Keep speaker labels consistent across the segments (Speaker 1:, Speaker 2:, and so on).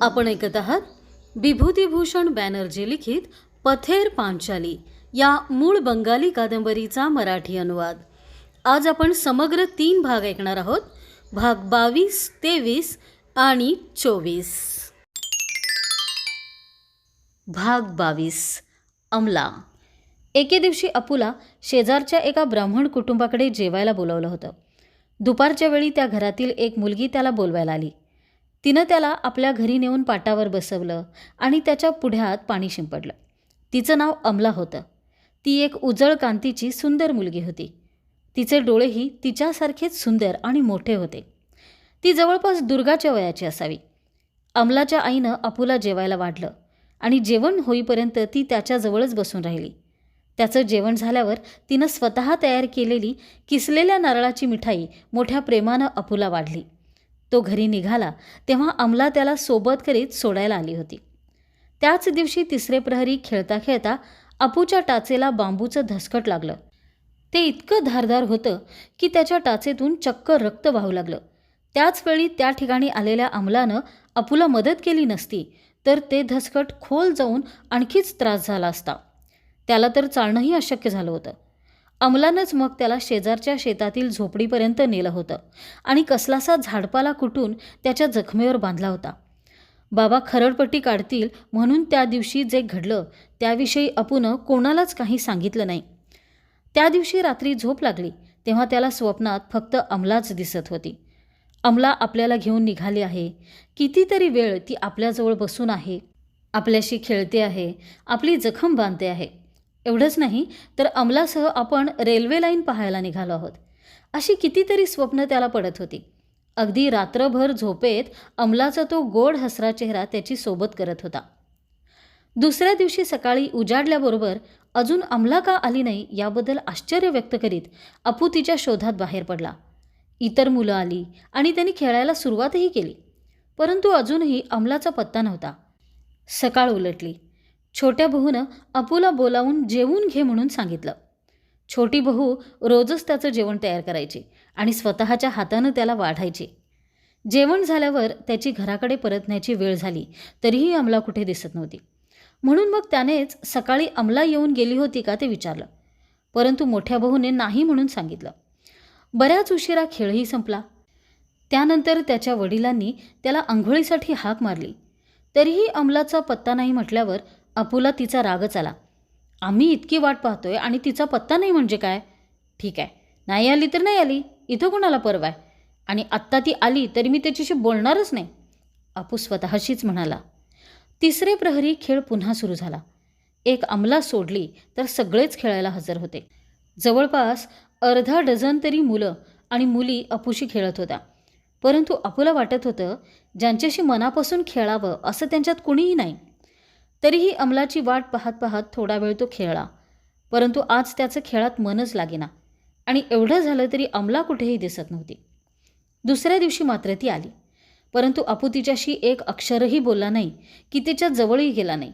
Speaker 1: आपण ऐकत आहात विभूतिभूषण बॅनर्जी लिखित पथेर पांचाली या मूळ बंगाली कादंबरीचा मराठी अनुवाद. आज आपण समग्र तीन भाग ऐकणार आहोत. भाग बावीस तेवीस आणि चोवीस. भाग बावीस. अमला. एके दिवशी अपुला शेजारच्या एका ब्राह्मण कुटुंबाकडे जेवायला बोलवलं होतं. दुपारच्या वेळी त्या घरातील एक मुलगी त्याला बोलवायला आली. तिनं त्याला आपल्या घरी नेऊन पाटावर बसवलं आणि त्याच्या पुढ्यात पाणी शिंपडलं. तिचं नाव अमला होतं. ती एक उजळ कांतीची सुंदर मुलगी होती. तिचे डोळेही तिच्यासारखेच सुंदर आणि मोठे होते. ती जवळपास दुर्गाच्या वयाची असावी. अमलाच्या आईनं अपुला जेवायला वाढलं आणि जेवण होईपर्यंत ती त्याच्याजवळच बसून राहिली. त्याचं जेवण झाल्यावर तिनं स्वतः तयार केलेली किसलेल्या नारळाची मिठाई मोठ्या प्रेमानं अपुला वाढली. तो घरी निघाला तेव्हा अमला त्याला सोबत करीत सोडायला आली होती. त्याच दिवशी तिसरे प्रहरी खेळता खेळता अपूच्या टाचेला बांबूचं धसकट लागलं. ते इतकं धारदार होतं की त्याच्या टाचेतून चक्क रक्त वाहू लागलं. त्याचवेळी त्या ठिकाणी आलेल्या अमलानं अपूला मदत केली नसती तर ते धसकट खोल जाऊन आणखीच त्रास झाला असता. त्याला तर चालणंही अशक्य झालं होतं. अमलानंच मग त्याला शेजारच्या शेतातील झोपडीपर्यंत नेलं होतं आणि कसलासा झाडपाला कुटून त्याच्या जखमेवर बांधला होता. बाबा खरडपट्टी काढतील म्हणून त्या दिवशी जे घडलं त्याविषयी अपूनं कोणालाच काही सांगितलं नाही. त्या दिवशी रात्री झोप लागली तेव्हा त्याला स्वप्नात फक्त अमलाच दिसत होती. अमला आपल्याला घेऊन निघाली आहे. कितीतरी वेळ ती आपल्याजवळ बसून आहे. आपल्याशी खेळते आहे. आपली जखम बांधते आहे. एवढंच नाही तर अमलासह आपण रेल्वे लाईन पाहायला निघालो आहोत. अशी कितीतरी स्वप्न त्याला पडत होती. अगदी रात्रभर झोपेत अमलाचा तो गोड हसरा चेहरा त्याची सोबत करत होता. दुसऱ्या दिवशी सकाळी उजाडल्याबरोबर अजून अमला का आली नाही याबद्दल आश्चर्य व्यक्त करीत अपू तिच्या शोधात बाहेर पडला. इतर मुलं आली आणि त्यांनी खेळायला सुरुवातही केली परंतु अजूनही अमलाचा पत्ता नव्हता. सकाळ उलटली. छोट्या बहूनं अपूला बोलावून जेवून घे म्हणून सांगितलं. छोटी बहू रोजच त्याचं जेवण तयार करायची आणि स्वतःच्या हातानं त्याला वाढायची. जेवण झाल्यावर त्याची घराकडे परतण्याची वेळ झाली तरीही अमला कुठे दिसत नव्हती. म्हणून मग त्यानेच सकाळी अमला येऊन गेली होती का ते विचारलं. परंतु मोठ्या बहूने नाही म्हणून सांगितलं. बऱ्याच उशिरा खेळही संपला. त्यानंतर त्याच्या वडिलांनी त्याला आंघोळीसाठी हाक मारली. तरीही अमलाचा पत्ता नाही म्हटल्यावर अपूला तिचा रागच आला. आम्ही इतकी वाट पाहतोय आणि तिचा पत्ता नाही म्हणजे काय? ठीक आहे. नाही आली तर नाही आली. इथं कोणाला पर्व आहे आणि आत्ता ती आली तरी मी त्याच्याशी बोलणारच नाही. अपू स्वतःशीच म्हणाला. तिसरे प्रहरी खेळ पुन्हा सुरू झाला. एक अमला सोडली तर सगळेच खेळायला हजर होते. जवळपास अर्धा डझन तरी मुलं आणि मुली अपूशी खेळत होत्या. परंतु अपूला वाटत होतं ज्यांच्याशी मनापासून खेळावं असं त्यांच्यात कुणीही नाही. तरीही अमलाची वाट पाहत पाहत थोडा वेळ तो खेळला. परंतु आज त्याचं खेळात मनच लागेना आणि एवढं झालं तरी अमला कुठेही दिसत नव्हती. दुसऱ्या दिवशी मात्र ती आली. परंतु अपू तिच्याशी एक अक्षरही बोलला नाही की तिच्या जवळही गेला नाही.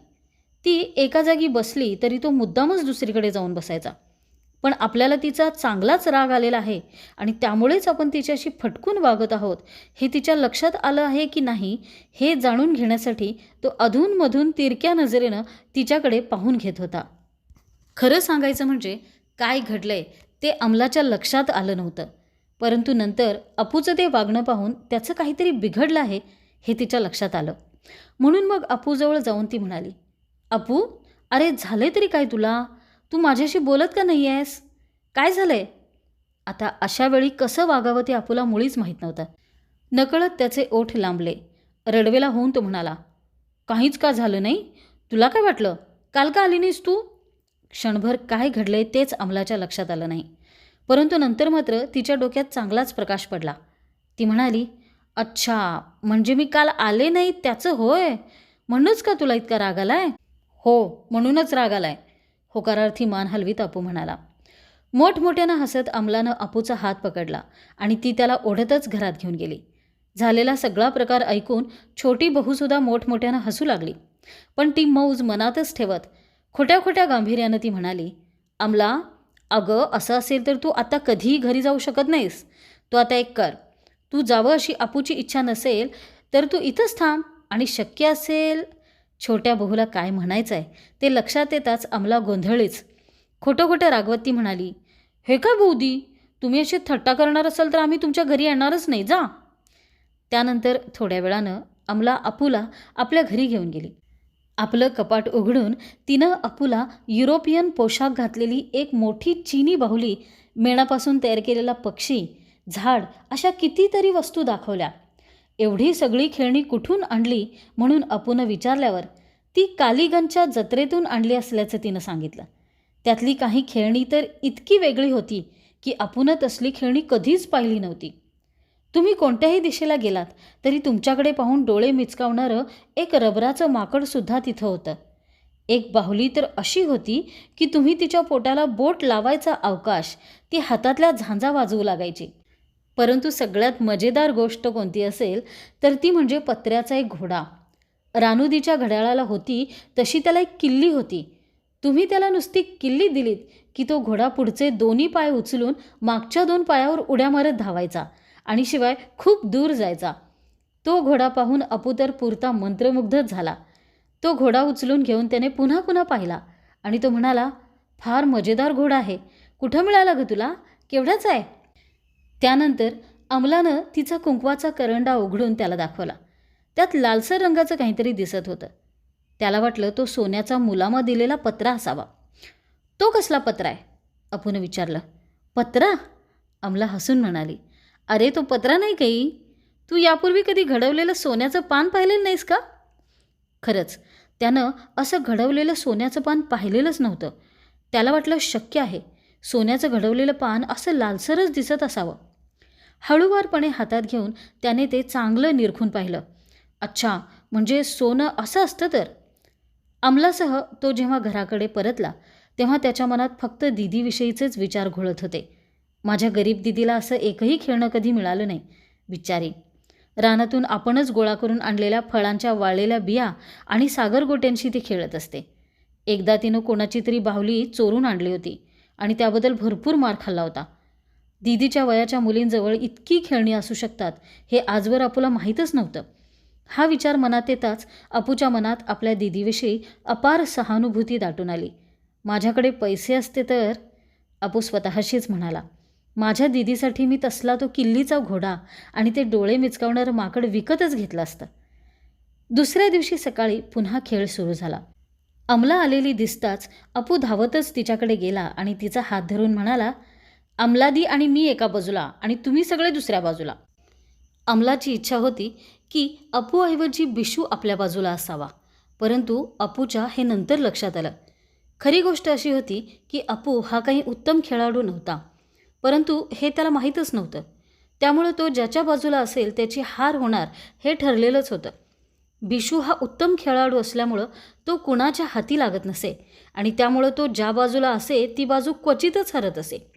Speaker 1: ती एका जागी बसली तरी तो मुद्दामच दुसरीकडे जाऊन बसायचा. पण आपल्याला तिचा चांगलाच राग आलेला आहे आणि त्यामुळेच आपण तिच्याशी फटकून वागत आहोत. हे तिच्या लक्षात आलं आहे की नाही हे जाणून घेण्यासाठी तो अधूनमधून तिरक्या नजरेनं तिच्याकडे पाहून घेत होता. खरं सांगायचं म्हणजे काय घडलंय ते अमलाच्या लक्षात आलं नव्हतं. परंतु नंतर अपूचं ते वागणं पाहून त्याचं काहीतरी बिघडलं आहे हे तिच्या लक्षात आलं. म्हणून मग अपूजवळ जाऊन ती म्हणाली अपू अरे झाले तरी काय तुला? तू माझ्याशी बोलत का नाही आहेस? काय झालंय? आता अशा वेळी कसं वागावं ते अपूला मुळीच माहीत नव्हतं. नकळत त्याचे ओठ लांबले. रडवेला होऊन तो म्हणाला काहीच का झालं नाही? तुला काय वाटलं? काल का आली नाहीस तू? क्षणभर काय घडलंय तेच अमलाच्या लक्षात आलं नाही. परंतु नंतर मात्र तिच्या डोक्यात चांगलाच प्रकाश पडला. ती म्हणाली अच्छा म्हणजे मी काल आले नाही त्याचं होय? म्हणूनच का तुला इतका राग आलाय? हो म्हणूनच राग आलाय. होकारार्थी मान हलवीत अपू म्हणाला. मोठमोठ्यानं हसत अमलानं अपूचा हात पकडला आणि ती त्याला ओढतच घरात घेऊन गेली. झालेला सगळा प्रकार ऐकून छोटी बहूसुद्धा मोठमोठ्यानं हसू लागली. पण ती मौज मनातच ठेवत खोट्या खोट्या गांभीर्यानं ती म्हणाली अमला अगं असं असेल तर तू आता कधीही घरी जाऊ शकत नाहीस. तू आता एक कर. तू जावं अशी अपूची इच्छा नसेल तर तू इथंच थांब आणि शक्य असेल छोट्या बहूला काय म्हणायचं आहे ते लक्षात येताच अमला गोंधळीच खोटं खोटं रागवत ती म्हणाली हे काय भाऊदी तुम्ही अशी थट्टा करणार असाल तर आम्ही तुमच्या घरी येणारच नाही जा. त्यानंतर थोड्या वेळानं अमला अपूला आपल्या घरी घेऊन गेली. आपलं कपाट उघडून तिनं अपूला युरोपियन पोशाख घातलेली एक मोठी चीनी बाहुली मेणापासून तयार केलेला पक्षी झाड अशा कितीतरी वस्तू दाखवल्या. एवढी सगळी खेळणी कुठून आणली म्हणून अपूनं विचारल्यावर ती कालीगंजच्या जत्रेतून आणली असल्याचं तिनं सांगितलं. त्यातली काही खेळणी तर इतकी वेगळी होती की अपूनं तसली खेळणी कधीच पाहिली नव्हती. तुम्ही कोणत्याही दिशेला गेलात तरी तुमच्याकडे पाहून डोळे मिचकावणारं एक रबराचं माकडसुद्धा तिथं होतं. एक बाहुली तर अशी होती की तुम्ही तिच्या पोटाला बोट लावायचा अवकाश ती हातातल्या झांजा वाजवू लागायची. परंतु सगळ्यात मजेदार गोष्ट कोणती असेल तर ती म्हणजे पत्र्याचा एक घोडा. रानुदीच्या घड्याळाला होती तशी त्याला एक किल्ली होती. तुम्ही त्याला नुसती किल्ली दिलीत की तो घोडा पुढचे दोन्ही पाय उचलून मागच्या दोन पायावर उड्या मारत धावायचा आणि शिवाय खूप दूर जायचा. तो घोडा पाहून अपू तर पुरता मंत्रमुग्धच झाला. तो घोडा उचलून घेऊन त्याने पुन्हा पुन्हा पाहिला आणि तो म्हणाला फार मजेदार घोडा आहे. कुठं मिळाला ग तुला? केवढाच आहे? त्यानंतर अमलानं तिचा कुंकवाचा करंडा उघडून त्याला दाखवला. त्यात लालसर रंगाचं काहीतरी दिसत होतं. त्याला वाटलं तो सोन्याचा मुलामा दिलेला पत्रा असावा. तो कसला पत्रा आहे? अपूनं विचारलं. पत्रा? अमला हसून म्हणाली. अरे तो पत्रा नाही काही. तू यापूर्वी कधी घडवलेलं सोन्याचं पान पाहिलेलं नाहीस का? खरंच त्यानं असं घडवलेलं सोन्याचं पान पाहिलेलंच नव्हतं. त्याला वाटलं शक्य आहे. सोन्याचं घडवलेलं पान असं लालसरच दिसत असावं. हळूवारपणे हातात घेऊन त्याने ते चांगलं निरखून पाहिलं. अच्छा म्हणजे सोनं असं असतं तर? अमलासह तो जेव्हा घराकडे परतला तेव्हा त्याच्या मनात फक्त दिदीविषयीचेच विचार घोळत होते. माझ्या गरीब दिदीला असं एकही खेळणं कधी मिळालं नाही. बिचारी. रानातून आपणच गोळा करून आणलेल्या फळांच्या वाळलेल्या बिया आणि सागरगोट्यांशी ती खेळत असते. एकदा तिनं कोणाची तरी बाहुली चोरून आणली होती. आणि त्याबद्दल भरपूर मार खाल्ला होता. दिदीच्या वयाच्या मुलींजवळ इतकी खेळणी असू शकतात हे आजवर अपूला माहीतच नव्हतं. हा विचार मनात येताच अपूच्या मनात आपल्या दिदीविषयी अपार सहानुभूती दाटून आली. माझ्याकडे पैसे असते तर? अपू स्वतःशीच म्हणाला. माझ्या दिदीसाठी मी तसला तो किल्लीचा घोडा आणि ते डोळे मिचकावणारं माकड विकतच घेतलं असतं. दुसऱ्या दिवशी सकाळी पुन्हा खेळ सुरू झाला. अमला आलेली दिसताच अपू धावतच तिच्याकडे गेला आणि तिचा हात धरून म्हणाला अमलादी आणि मी एका बाजूला आणि तुम्ही सगळे दुसऱ्या बाजूला. अमलाची इच्छा होती की अपूऐवजी बिशू आपल्या बाजूला असावा परंतु अपूच्या हे नंतर लक्षात आलं. खरी गोष्ट अशी होती की अपू हा काही उत्तम खेळाडू नव्हता परंतु हे त्याला माहीतच नव्हतं. त्यामुळं तो ज्याच्या बाजूला असेल त्याची हार होणार हे ठरलेलंच होतं. बिशू हा उत्तम खेळाडू असल्यामुळं तो कुणाच्या हाती लागत नसे आणि त्यामुळं तो ज्या बाजूला असे ती बाजू क्वचितच हरत असे.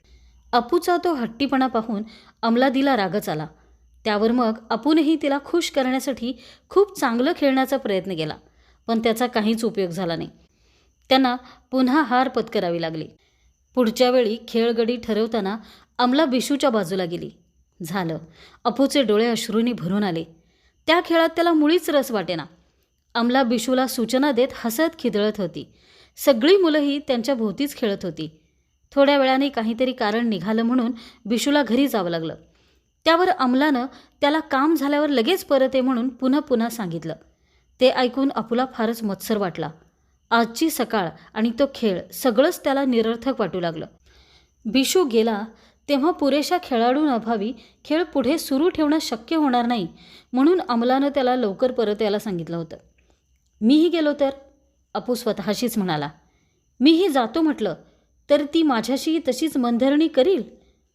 Speaker 1: अपूचा तो हट्टीपणा पाहून अमलादीला रागच आला. त्यावर मग अपूनही तिला खुश करण्यासाठी खूप चांगलं खेळण्याचा प्रयत्न केला पण त्याचा काहीच उपयोग झाला नाही. त्यांना पुन्हा हार पत्करावी लागली. पुढच्या वेळी खेळगडी ठरवताना अमला बिशूच्या बाजूला गेली. झालं. अपूचे डोळे अश्रूंनी भरून आले. त्या खेळात त्याला मुळीच रस वाटेना. अमला बिशूला सूचना देत हसत खिदळत होती. सगळी मुलंही त्यांच्या भोवतीच खेळत होती. थोड्या वेळाने काहीतरी कारण निघालं म्हणून बिशूला घरी जावं लागलं. त्यावर अमलानं त्याला काम झाल्यावर लगेच परत ये म्हणून पुन्हा पुन्हा सांगितलं. ते ऐकून अपुला फारच मत्सर वाटला. आजची सकाळ आणि तो खेळ सगळंच त्याला निरर्थक वाटू लागलं. बिशू गेला तेव्हा पुरेशा खेळाडूंअभावी खेळ पुढे सुरू ठेवणं शक्य होणार नाही म्हणून अमलानं त्याला लवकर परत यायला सांगितलं होतं. मीही गेलो तर? अपू स्वतःशीच म्हणाला. मीही जातो म्हटलं तर ती माझ्याशी तशीच मनधरणी करील?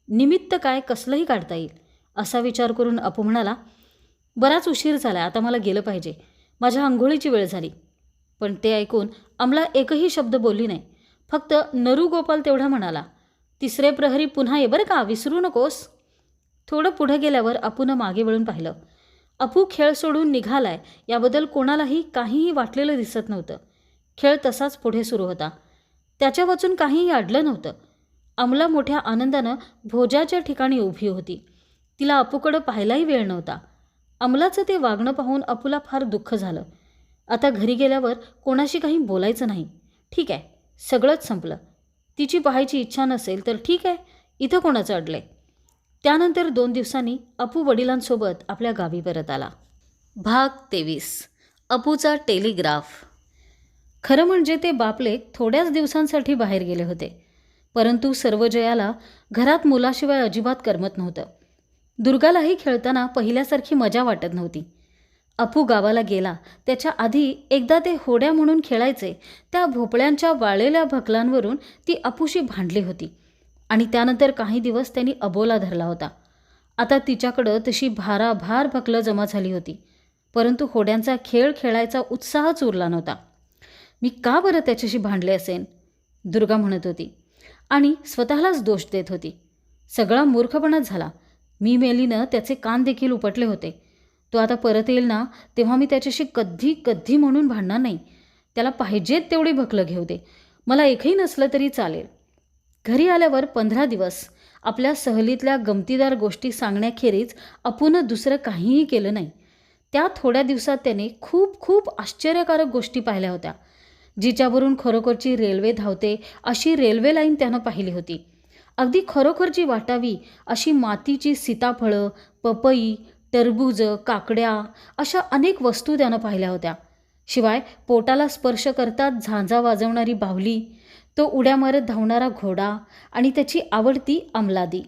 Speaker 1: निमित्त काय कसलंही काढता येईल? असा विचार करून अपू म्हणाला. बराच उशीर झाला आता मला गेलं पाहिजे. माझ्या आंघोळीची वेळ झाली. पण ते ऐकून अमला एकही शब्द बोलली नाही. फक्त नरू गोपाल तेवढा म्हणाला. तिसरे प्रहरी पुन्हा ये बरं का विसरू नकोस. थोडं पुढं गेल्यावर अपूनं मागे वळून पाहिलं. अपू खेळ सोडून निघालाय याबद्दल कोणालाही काहीही वाटलेलं दिसत नव्हतं. खेळ तसाच पुढे सुरू होता. त्याच्या वाचून काहीही अडलं नव्हतं. अमला मोठ्या आनंदानं भोजाच्या ठिकाणी उभी होती. तिला अपूकडं पाहायलाही वेळ नव्हता. अमलाचं ते वागणं पाहून अपूला फार दुःख झालं. आता घरी गेल्यावर कोणाशी काही बोलायचं नाही. ठीक आहे सगळंच संपलं. तिची पाहायची इच्छा नसेल तर ठीक आहे इथं कोणाचं अडलंय? त्यानंतर दोन दिवसांनी अपू वडिलांसोबत आपल्या गावी परत आला. भाग तेवीस. अपूचा टेलिग्राफ. खरं म्हणजे ते बापले थोड्याच दिवसांसाठी बाहेर गेले होते परंतु सर्वजयाला घरात मुलाशिवाय अजिबात करमत नव्हतं. दुर्गालाही खेळताना पहिल्यासारखी मजा वाटत नव्हती. अपू गावाला गेला. त्याच्या आधी एकदा ते होड्या म्हणून खेळायचे. त्या भोपळ्यांच्या वाळलेल्या भकलांवरून ती अपूशी भांडली होती. आणि त्यानंतर काही दिवस त्यांनी अबोला धरला होता. आता तिच्याकडं तशी भाराभार भकलं जमा झाली होती. परंतु होड्यांचा खेळ खेळायचा उत्साहच उरला नव्हता. मी का बरं त्याच्याशी भांडले असेन? दुर्गा म्हणत होती. आणि स्वतःलाच दोष देत होती. सगळा मूर्खपणाच झाला. मी मेलीनं त्याचे कान देखील उपटले होते. तो आता परत येईल ना तेव्हा मी त्याच्याशी कधी कधी म्हणून भांडणार नाही. त्याला पाहिजेत तेवढी भकलं घेऊ दे. मला एकही नसलं तरी चालेल. घरी आल्यावर पंधरा दिवस. आपल्या सहलीतल्या गमतीदार गोष्टी सांगण्याखेरीज अपूनं दुसरं काहीही केलं नाही. त्या थोड्या दिवसात त्याने खूप खूप आश्चर्यकारक गोष्टी पाहिल्या होत्या. जिच्यावरून खरोखरची रेल्वे धावते अशी रेल्वे लाईन त्यानं पाहिली होती. अगदी खरोखरची वाटावी अशी मातीची सीताफळं पपई टरबूज काकड्या अशा अनेक वस्तू त्यानं पाहिल्या होत्या. शिवाय पोटाला स्पर्श करतात झांजा वाजवणारी बाहुली तो उड्या मारत धावणारा घोडा आणि त्याची आवडती अमलादी.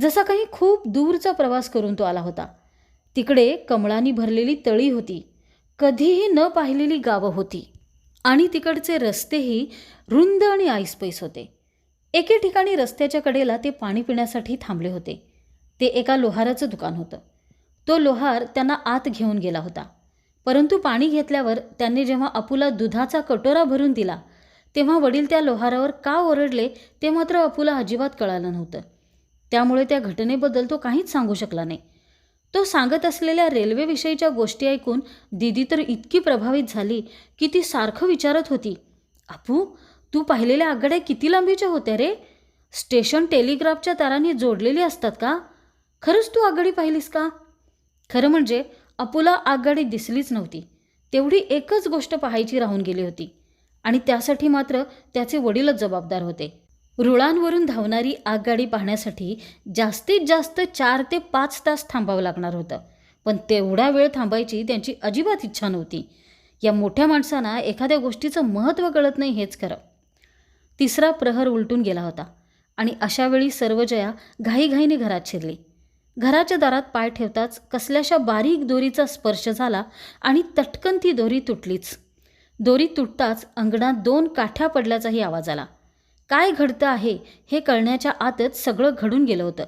Speaker 1: जसा काही खूप दूरचा प्रवास करून तो आला होता. तिकडे कमळांनी भरलेली तळी होती. कधीही न पाहिलेली गावं होती. आणि तिकडचे रस्तेही रुंद आणि आईसपैस होते. एके ठिकाणी रस्त्याच्या कडेला ते पाणी पिण्यासाठी थांबले होते. ते एका लोहाराचं दुकान होतं. तो लोहार त्यांना आत घेऊन गेला होता. परंतु पाणी घेतल्यावर त्यांनी जेव्हा अपूला दुधाचा कटोरा भरून दिला तेव्हा वडील त्या लोहारावर का ओरडले ते मात्र अपूला अजिबात कळालं नव्हतं. त्यामुळे त्या घटनेबद्दल तो काहीच सांगू शकला नाही. तो सांगत असलेल्या रेल्वेविषयीच्या गोष्टी ऐकून दिदी तर इतकी प्रभावित झाली की ती सारखं विचारत होती अपू तू पाहिलेल्या आघाड्या किती लांबीच्या होत्या रे? स्टेशन टेलिग्राफच्या तारांनी जोडलेली असतात का? खरंच तू आघाडी पाहिलीस का? खरं म्हणजे अपुला आगगाडी दिसलीच नव्हती. तेवढी एकच गोष्ट पाहायची राहून गेली होती. आणि त्यासाठी मात्र त्याचे वडीलच जबाबदार होते. रुळांवरून धावणारी आगगाडी पाहण्यासाठी जास्तीत जास्त चार ते पाच तास थांबावं लागणार होतं. पण तेवढा वेळ थांबायची त्यांची अजिबात इच्छा नव्हती. या मोठ्या माणसांना एखाद्या गोष्टीचं महत्त्व कळत नाही हेच खरं. तिसरा प्रहर उलटून गेला होता. आणि अशावेळी सर्वजया घाईघाईने घरात शिरली. घराच्या दारात पाय ठेवताच कसल्याशा बारीक दोरीचा स्पर्श झाला आणि तटकन ती दोरी तुटलीच. दोरी तुटताच अंगणात दोन काठ्या पडल्याचाही आवाज आला. काय घडतं आहे हे कळण्याच्या आतच सगळं घडून गेलं होतं.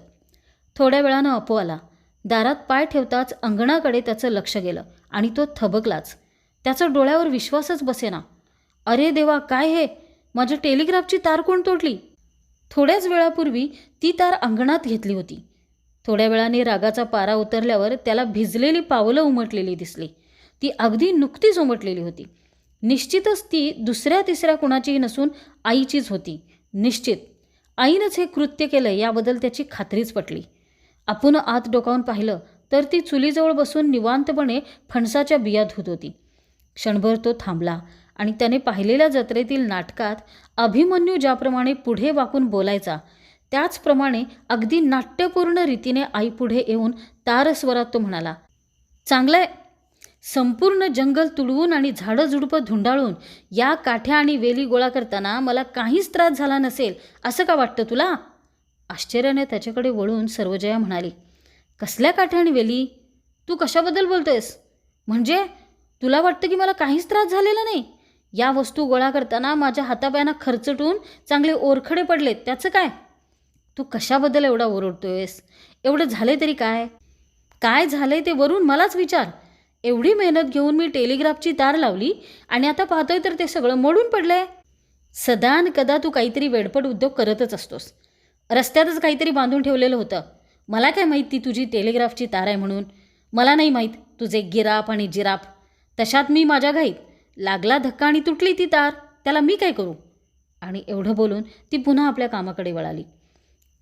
Speaker 1: थोड्या वेळानं अपो आला. दारात पाय ठेवताच अंगणाकडे त्याचं लक्ष गेलं आणि तो थबकलाच. त्याचा डोळ्यावर विश्वासच बसेना. अरे देवा काय हे? माझ्या टेलिग्राफची तार कोण तोडली? थोड्याच वेळापूर्वी ती तार अंगणात घेतली होती. थोड्या वेळाने रागाचा पारा उतरल्यावर त्याला भिजलेली पावलं उमटलेली दिसली. ती अगदी नुकतीच उमटलेली होती. निश्चितच ती दुसऱ्या तिसऱ्या कुणाचीही नसून आईचीच होती. निश्चित. आईनंच हे कृत्य केलं याबद्दल त्याची खात्रीच पटली. आपण आत डोकावून पाहिलं तर ती चुलीजवळ बसून निवांतपणे फणसाच्या बिया धुत होती. क्षणभर तो थांबला आणि त्याने पाहिलेल्या जत्रेतील नाटकात अभिमन्यू ज्याप्रमाणे पुढे वाकून बोलायचा त्याचप्रमाणे अगदी नाट्यपूर्ण रीतीने आईपुढे येऊन तारस्वरात तो म्हणाला चांगलंय. संपूर्ण जंगल तुडवून आणि झाडं झुडपं धुंडाळून या काठ्या आणि वेली गोळा करताना मला काहीच त्रास झाला नसेल असं का वाटतं तुला? आश्चर्याने त्याच्याकडे वळून सर्वजया म्हणाली कसल्या काठ्या आणि वेली? तू कशाबद्दल बोलतोयस म्हणजे तुला वाटतं की मला काहीच त्रास झालेला नाही? या वस्तू गोळा करताना माझ्या हातापायांना खर्चटून चांगले ओरखडे पडलेत त्याचं काय? तू कशाबद्दल एवढा ओरडतोयस? एवढं झाले तरी काय? काय झालंय ते वरून मलाच विचार. एवढी मेहनत घेऊन मी टेलिग्राफची तार लावली आणि आता पाहतोय तर ते सगळं मोडून पडलंय. सदान कदा तू काहीतरी वेडपट उद्योग करतच असतोस. रस्त्यातच काहीतरी बांधून ठेवलेलं होतं. मला काय माहीत ती तुझी टेलिग्राफची तार आहे म्हणून? मला नाही माहीत तुझे गिराप आणि जिराफ तशात मी माझ्या घाईत लागला धक्का आणि तुटली ती तार. त्याला मी काय करू? आणि एवढं बोलून ती पुन्हा आपल्या कामाकडे वळाली.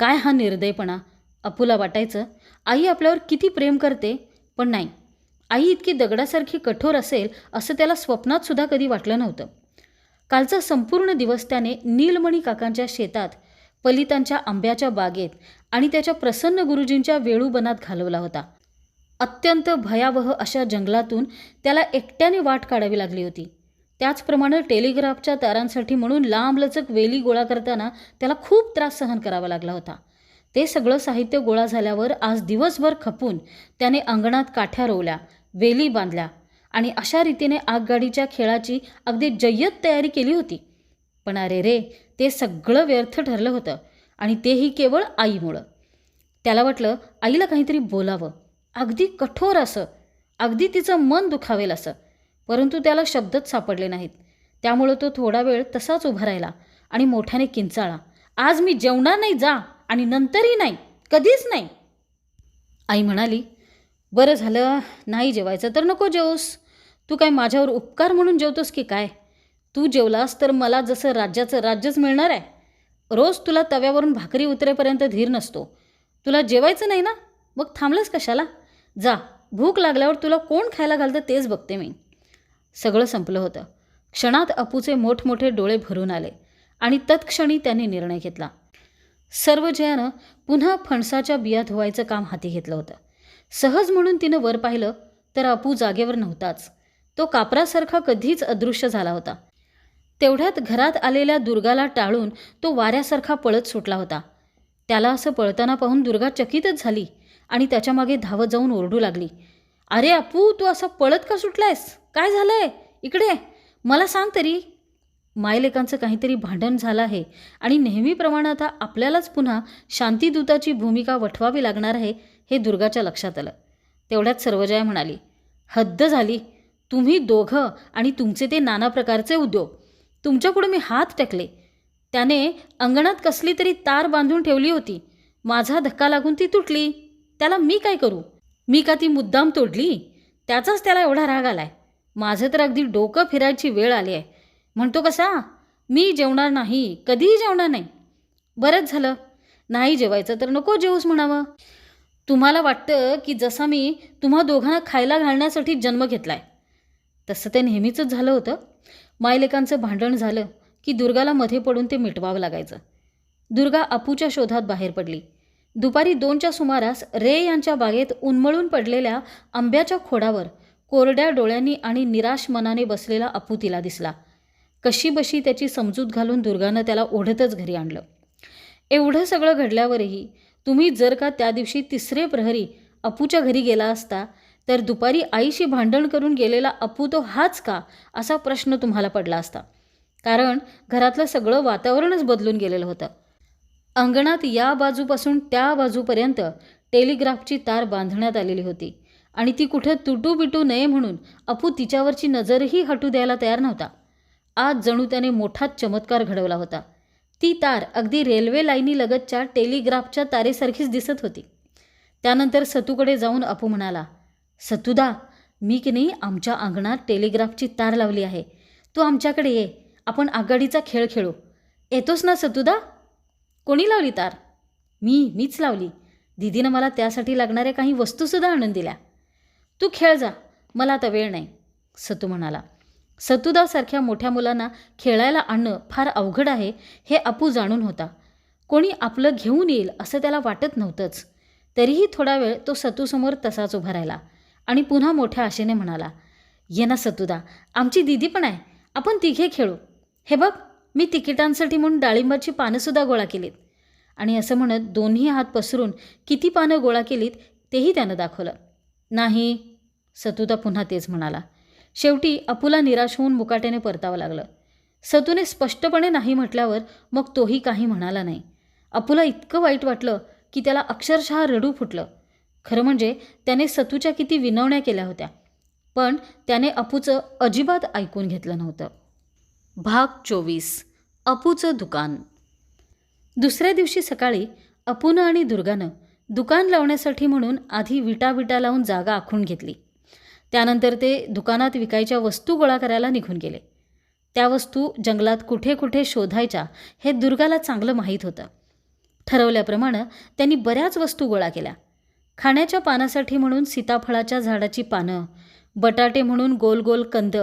Speaker 1: काय हा निर्दयपणा? अपुला वाटायचं आई आपल्यावर किती प्रेम करते पण नाही. आई इतकी दगडासारखी कठोर असेल असं त्याला स्वप्नात सुद्धा कधी वाटलं नव्हतं. कालचा संपूर्ण दिवस त्याने नीलमणी काकांच्या शेतात पलितांच्या आंब्याच्या बागेत आणि त्याच्या प्रसन्न गुरुजींच्या वेळूबनात घालवला होता. अत्यंत भयावह अशा जंगलातून त्याला एकट्याने वाट काढावी लागली होती. त्याचप्रमाणे टेलिग्राफच्या तारांसाठी म्हणून लांबलचक वेली गोळा करताना त्याला खूप त्रास सहन करावा लागला होता. ते सगळं साहित्य गोळा झाल्यावर आज दिवसभर खपून त्याने अंगणात काठ्या रोवल्या वेली बांधल्या आणि अशा रीतीने आगगाडीच्या खेळाची अगदी जय्यत तयारी केली होती. पण अरे रे ते सगळं व्यर्थ ठरलं होतं आणि तेही केवळ आईमुळं. त्याला वाटलं आईला काहीतरी बोलावं. अगदी कठोर असं अगदी तिचं मन दुखावेल असं. परंतु त्याला शब्दच सापडले नाहीत. त्यामुळं तो थोडा वेळ तसाच उभा राहिला आणि मोठ्याने किंचाळा आज मी जेवणार नाही जा आणि नंतरही नाही कधीच नाही. आई म्हणाली बरं झालं नाही जेवायचं तर नको जेवूस. तू काय माझ्यावर उपकार म्हणून जेवतोस की काय? तू जेवलास तर मला जसं राज्याचं राज्यच मिळणार आहे. रोज तुला तव्यावरून भाकरी उतरेपर्यंत धीर नसतो. तुला जेवायचं नाही ना? मग थांबलंस कशाला? जा भूक लागल्यावर तुला कोण खायला घालतं तेच बघते मी. सगळं संपलं होतं. क्षणात अपूचे मोठमोठे डोळे भरून आले आणि तत्क्षणी त्याने निर्णय घेतला. सर्व जयानं पुन्हा फणसाच्या बिया धुवायचं काम हाती घेतलं होतं. सहज म्हणून तिनं वर पाहिलं तर अपू जागेवर नव्हताच. तो कापरासारखा कधीच अदृश्य झाला होता. तेवढ्यात घरात आलेल्या दुर्गाला टाळून तो वाऱ्यासारखा पळत सुटला होता. त्याला असं पळताना पाहून दुर्गा चकितच झाली आणि त्याच्यामागे धावत जाऊन ओरडू लागली. अरे अपू तू असा पळत का सुटलायस? काय झालं आहे इकडे मला सांग तरी. मायलेकांचं काहीतरी भांडण झालं आहे आणि नेहमीप्रमाणे आता आपल्यालाच पुन्हा शांतीदूताची भूमिका वठवावी लागणार आहे हे दुर्गाच्या लक्षात आलं. तेवढ्यात सर्वजया म्हणाली हद्द झाली. तुम्ही दोघं आणि तुमचे ते नाना प्रकारचे उद्योग. तुमच्यापुढे मी हात टेकले. त्याने अंगणात कसली तरी तार बांधून ठेवली होती. माझा धक्का लागून ती तुटली. त्याला मी काय करू? मी का ती मुद्दाम तोडली? त्याचाच त्याला एवढा राग आलाय. माझं तर अगदी डोकं फिरायची वेळ आली आहे. म्हणतो कसा? मी जेवणार नाही कधीही जेवणार नाही. बरंच झालं. नाही जेवायचं तर नको जेवूस म्हणावं. तुम्हाला वाटतं की जसा मी तुम्हा दोघांना खायला घालण्यासाठी जन्म घेतलाय. तसं ते नेहमीचंच झालं होतं. मायलेकांचं भांडण झालं की दुर्गाला मध्ये पडून ते मिटवावं लागायचं. दुर्गा अपूच्या शोधात बाहेर पडली. दुपारी दोनच्या सुमारास रे यांच्या बागेत उन्मळून पडलेल्या आंब्याच्या खोडावर कोरड्या डोळ्यांनी आणि निराश मनाने बसलेला अपू तिला दिसला. कशी बशी त्याची समजूत घालून दुर्गानं त्याला ओढतच घरी आणलं. एवढं सगळं घडल्यावरही तुम्ही जर का त्या दिवशी तिसरे प्रहरी अपूच्या घरी गेला असता तर दुपारी आईशी भांडण करून गेलेला अपू तो हाच का असा प्रश्न तुम्हाला पडला असता? कारण घरातलं सगळं वातावरणच बदलून गेलेलं होतं. अंगणात या बाजूपासून त्या बाजूपर्यंत टेलिग्राफची तार बांधण्यात आलेली होती. आणि ती कुठे तुटू बिटू नये म्हणून अपू तिच्यावरची नजरही हटू द्यायला तयार नव्हता. आज जणू त्याने मोठाच चमत्कार घडवला होता. ती तार अगदी रेल्वे लाईनीलगतच्या टेलिग्राफच्या तारेसारखीच दिसत होती. त्यानंतर सतूकडे जाऊन अपू म्हणाला सतुदा मी की नाही आमच्या अंगणात टेलिग्राफची तार लावली आहे. तू आमच्याकडे ये. आपण आघाडीचा खेळ खेळू. येतोस ना सतुदा? कोणी लावली तार? मी मीच लावली. दिदीनं मला त्यासाठी लागणाऱ्या काही वस्तूसुद्धा आणून दिल्या. तू खेळ जा. मला आता वेळ नाही सतू म्हणाला. सतुदासारख्या मोठ्या मुलांना खेळायला आणणं फार अवघड आहे हे अपू जाणून होता. कोणी आपलं घेऊन येईल असं त्याला वाटत नव्हतंच. तरीही थोडा वेळ तो सतूसमोर तसाच उभा राहिला आणि पुन्हा मोठ्या आशेने म्हणाला ये ना सतुदा आमची दिदी पण आहे. आपण तिघे खेळू. हे बघ मी तिकिटांसाठी म्हणून डाळिंबाची पानंसुद्धा गोळा केलीत. आणि असं म्हणत दोन्ही हात पसरून किती पानं गोळा केलीत तेही त्यानं दाखवलं. नाही सतूदा पुन्हा तेच म्हणाला. शेवटी अपूला निराश होऊन मुकाट्याने परतावं लागलं. सतूने स्पष्टपणे नाही म्हटल्यावर मग तोही काही म्हणाला नाही. अपूला इतकं वाईट वाटलं की त्याला अक्षरशः रडू फुटलं. खरं म्हणजे त्याने सतूच्या किती विनवण्या केल्या होत्या. पण त्याने अपूचं अजिबात ऐकून घेतलं नव्हतं. भाग चोवीस. अपूचं दुकान. दुसऱ्या दिवशी सकाळी अपूनं आणि दुर्गानं दुकान लावण्यासाठी म्हणून आधी विटा विटा लावून जागा आखून घेतली. त्यानंतर ते दुकानात विकायच्या वस्तू गोळा करायला निघून गेले. त्या वस्तू जंगलात कुठे कुठे शोधायच्या हे दुर्गाला चांगलं माहीत होतं. ठरवल्याप्रमाणे त्यांनी बऱ्याच वस्तू गोळा केल्या. खाण्याच्या पानासाठी म्हणून सीताफळाच्या झाडाची पानं बटाटे म्हणून गोल गोल कंद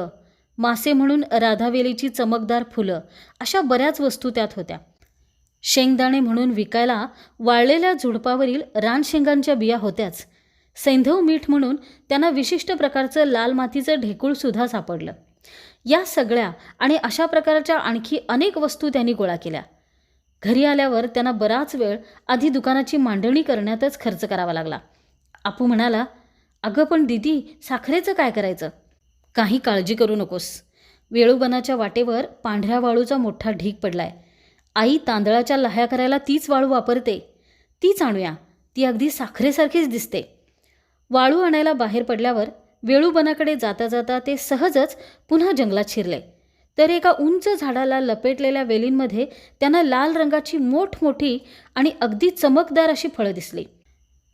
Speaker 1: मासे म्हणून राधावेलीची चमकदार फुलं अशा बऱ्याच वस्तू त्यात होत्या. शेंगदाणे म्हणून विकायला वाळलेल्या झुडपावरील रानशेंगांच्या बिया होत्याच. सैंधव मीठ म्हणून त्यांना विशिष्ट प्रकारचं लाल मातीचं ढेकूळसुद्धा सापडलं. या सगळ्या आणि अशा प्रकारच्या आणखी अनेक वस्तू त्यांनी गोळा केल्या. घरी आल्यावर त्यांना बराच वेळ आधी दुकानाची मांडणी करण्यातच खर्च करावा लागला. आपू म्हणाला अगं पण दिदी साखरेचं काय करायचं? काही काळजी करू नकोस. वेळूबनाच्या वाटेवर पांढऱ्या वाळूचा मोठा ढीग पडलाय. आई तांदळाच्या लह्या करायला तीच वाळू वापरते. तीच आणूया. ती अगदी साखरेसारखीच दिसते. वाळू आणायला बाहेर पडल्यावर वेळूबनाकडे जाता जाता ते सहजच पुन्हा जंगलात शिरले. तर एका उंच झाडाला लपेटलेल्या वेलींमध्ये त्यांना लाल रंगाची मोठमोठी आणि अगदी चमकदार अशी फळं दिसली.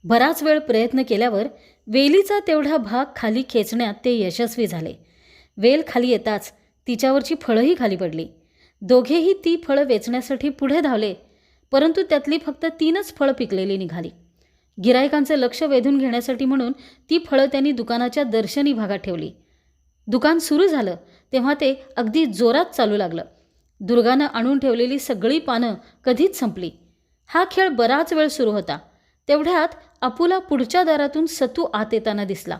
Speaker 1: बराच वेळ प्रयत्न केल्यावर वेलीचा तेवढा भाग खाली खेचण्यात ते यशस्वी झाले. वेल खाली येताच तिच्यावरची फळंही खाली पडली. दोघेही ती फळं वेचण्यासाठी पुढे धावले परंतु त्यातली फक्त तीनच फळं पिकलेली निघाली. गिरायकांचे लक्ष वेधून घेण्यासाठी म्हणून ती फळं त्यांनी दुकानाच्या दर्शनी भागात ठेवली. दुकान सुरू झालं तेव्हा ते अगदी जोरात चालू लागलं. दुर्गानं आणून ठेवलेली सगळी पानं कधीच संपली. हा खेळ बराच वेळ सुरू होता. तेवढ्यात अपुला पुढच्या दारातून सतू आत येताना दिसला.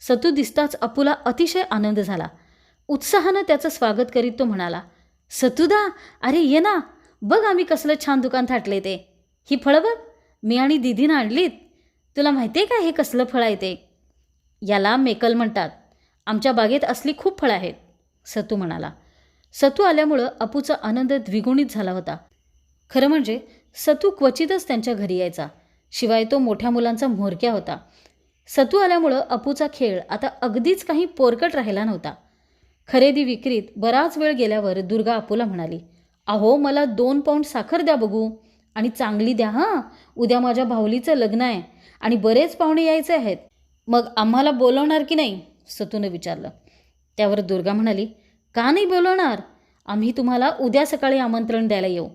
Speaker 1: सतू दिसताच अपुला अतिशय आनंद झाला. उत्साहानं त्याचं स्वागत करीत तो म्हणाला सतुदा अरे ये ना बघ आम्ही कसलं छान दुकान थाटले ते. ही फळं बघ. मी आणि दिदीनं आणलीत. तुला माहिती आहे का हे कसलं फळ आहे ते? याला मेकल म्हणतात. आमच्या बागेत असली खूप फळं आहेत सतू म्हणाला. सतू आल्यामुळं अपूचा आनंद द्विगुणित झाला होता. खरं म्हणजे सतू क्वचितच त्यांच्या घरी यायचा. शिवाय तो मोठ्या मुलांचा म्होरक्या होता. सतू आल्यामुळं अपूचा खेळ आता अगदीच काही पोरकट राहिला नव्हता. खरेदी विक्रीत बराच वेळ गेल्यावर दुर्गा अपूला म्हणाली अहो मला दोन पाऊंड साखर द्या बघू. आणि चांगली द्या हां. उद्या माझ्या भावलीचं लग्न आहे आणि बरेच पाहुणे यायचे आहेत. मग आम्हाला बोलवणार की नाही? सतूनं विचारलं. त्यावर दुर्गा म्हणाली का नाही बोलवणार? आम्ही तुम्हाला उद्या सकाळी आमंत्रण द्यायला येऊ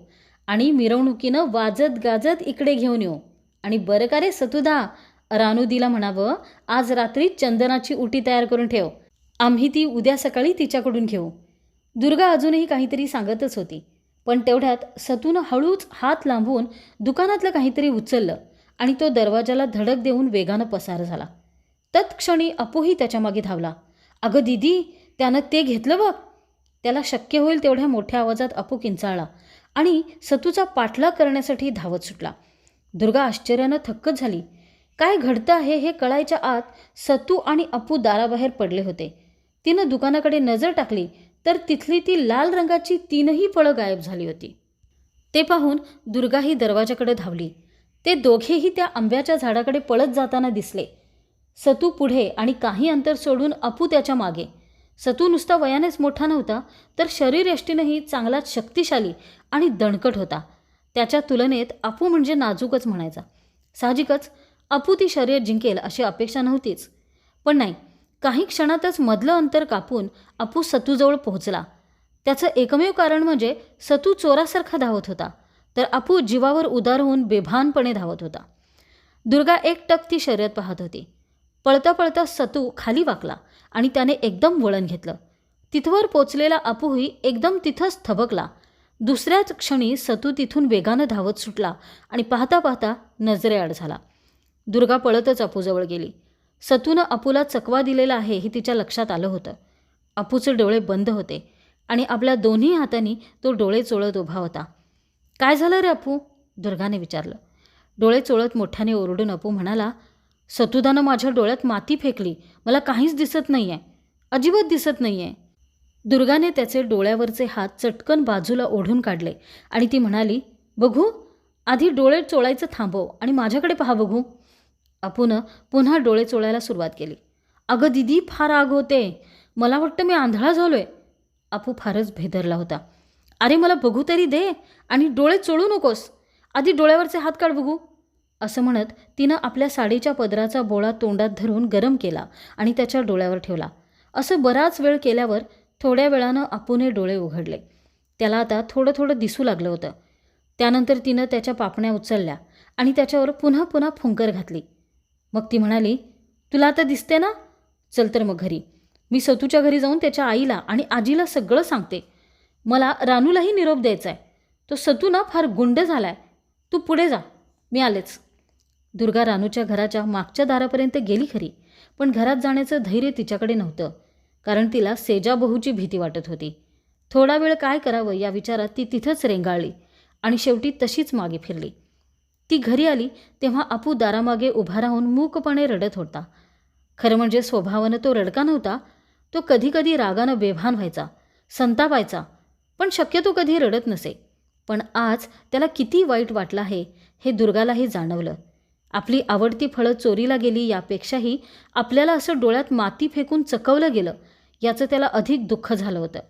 Speaker 1: आणि मिरवणुकीनं वाजत गाजत इकडे घेऊन येऊ. आणि बरं का रे सतुदा? रानुदीला म्हणावं आज रात्री चंदनाची उटी तयार करून ठेव. आम्ही ती उद्या सकाळी तिच्याकडून घेऊ. दुर्गा अजूनही काहीतरी सांगतच होती. पण तेवढ्यात सतूनं हळूच हात लांबवून दुकानातलं काहीतरी उचललं आणि तो दरवाजाला धडक देऊन वेगानं पसार झाला. तत्क्षणी अपूही त्याच्यामागे धावला. अगं दिदी त्यानं ते घेतलं बघ. त्याला शक्य होईल तेवढ्या मोठ्या आवाजात अपू किंचाळला आणि सतूचा पाठलाग करण्यासाठी धावत सुटला. दुर्गा आश्चर्यानं थक्कच झाली. काय घडतं आहे हे कळायच्या आत सतू आणि अपू दाराबाहेर पडले होते. तिनं दुकानाकडे नजर टाकली तर तिथली ती लाल रंगाची तीनही फळं गायब झाली होती. ते पाहून दुर्गाही दरवाजाकडे धावली. ते दोघेही त्या आंब्याच्या झाडाकडे पळत जाताना दिसले. सतू पुढे आणि काही अंतर सोडून अपू त्याच्यामागे. सतू नुसता वयानेच मोठा नव्हता तर शरीरयष्टीनंही चांगलाच शक्तिशाली आणि दणकट होता. त्याच्या तुलनेत अपू म्हणजे नाजूकच म्हणायचा. साहजिकच अपू ती शर्यत जिंकेल अशी अपेक्षा नव्हतीच. पण नाही काही क्षणातच मधलं अंतर कापून अपू सतूजवळ पोहोचला. त्याचं एकमेव कारण म्हणजे सतू चोरासारखा धावत होता तर अपू जीवावर उदार होऊन बेभानपणे धावत होता. दुर्गा एकटक ती शर्यत पाहत होती. पळता पळता सतू खाली वाकला आणि त्याने एकदम वळण घेतलं. तिथवर पोचलेला अपूही एकदम तिथंच थबकला. दुसऱ्याच क्षणी सतू तिथून वेगानं धावत सुटला आणि पाहता पाहता नजरेआड झाला. दुर्गा पळतच अपूजवळ गेली. सतूनं अपूला चकवा दिलेला आहे हे तिच्या लक्षात आलं होतं. अपूचे डोळे बंद होते आणि आपल्या दोन्ही हातांनी तो डोळे चोळत उभा होता. काय झालं रे अपू दुर्गाने विचारलं. डोळे चोळत मोठ्याने ओरडून अपू म्हणाला सतुदानं माझ्या डोळ्यात माती फेकली. मला काहीच दिसत नाही आहे अजिबात दिसत नाही आहे दुर्गाने त्याचे डोळ्यावरचे हात चटकन बाजूला ओढून काढले आणि ती म्हणाली बघू आधी डोळे चोळायचं थांबव आणि माझ्याकडे पहा बघू. अपूनं पुन्हा डोळे चोळायला सुरुवात केली. अगं दिदी फार आग होते. मला वाटतं मी आंधळा झालो आहे अपू फारच भेदरला होता. अरे मला बघू तरी दे आणि डोळे चोळू नकोस. आधी डोळ्यावरचे हात काढ बघू. असं म्हणत तिनं आपल्या साडीच्या पदराचा बोळा तोंडात धरून गरम केला आणि त्याच्या डोळ्यावर ठेवला. असं बराच वेळ केल्यावर थोड्या वेळानं अपूने डोळे उघडले. त्याला आता थोडं थोडं दिसू लागलं होतं. त्यानंतर तिनं त्याच्या पापण्या उचलल्या आणि त्याच्यावर पुन्हा पुन्हा फुंकर घातली. मग ती म्हणाली तुला आता दिसते ना? चल तर मग घरी. मी सतूच्या घरी जाऊन त्याच्या आईला आणि आजीला सगळं सांगते. मला रानूलाही निरोप द्यायचा आहे तो सतू ना फार गुंड झाला आहे तू पुढे जा. मी आलेच. दुर्गा रानूच्या घराच्या मागच्या दारापर्यंत गेली खरी पण घरात जाण्याचं धैर्य तिच्याकडे नव्हतं कारण तिला सेजाबहूची भीती वाटत होती. थोडा वेळ काय करावं या विचारात ती तिथंच रेंगाळली आणि शेवटी तशीच मागे फिरली. ती घरी आली तेव्हा अपू दारामागे उभा राहून मूकपणे रडत होता. खरं म्हणजे स्वभावानं तो रडका नव्हता. तो कधीकधी रागानं बेभान व्हायचा संतापायचा पण शक्यतो कधी रडत नसे. पण आज त्याला किती वाईट वाटलं आहे हे दुर्गालाही जाणवलं. आपली आवडती फळं चोरीला गेली यापेक्षाही आपल्याला असं डोळ्यात माती फेकून चकवलं गेलं याचं त्याला अधिक दुःख झालं होतं.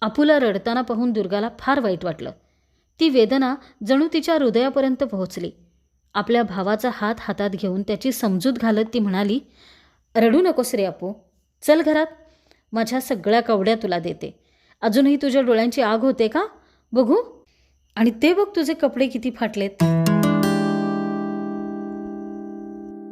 Speaker 1: अपूला रडताना पाहून दुर्गाला फार वाईट वाटलं. ती वेदना जणू तिच्या हृदयापर्यंत पोहोचली. आपल्या भावाचा हात हातात घेऊन त्याची समजूत घालत ती म्हणाली रडू नकोस रे अपू चल घरात. माझ्या सगळ्या कवड्या तुला देते. अजूनही तुझ्या डोळ्यांची आग होते का? बघू. आणि ते बघ तुझे कपडे किती फाटलेत.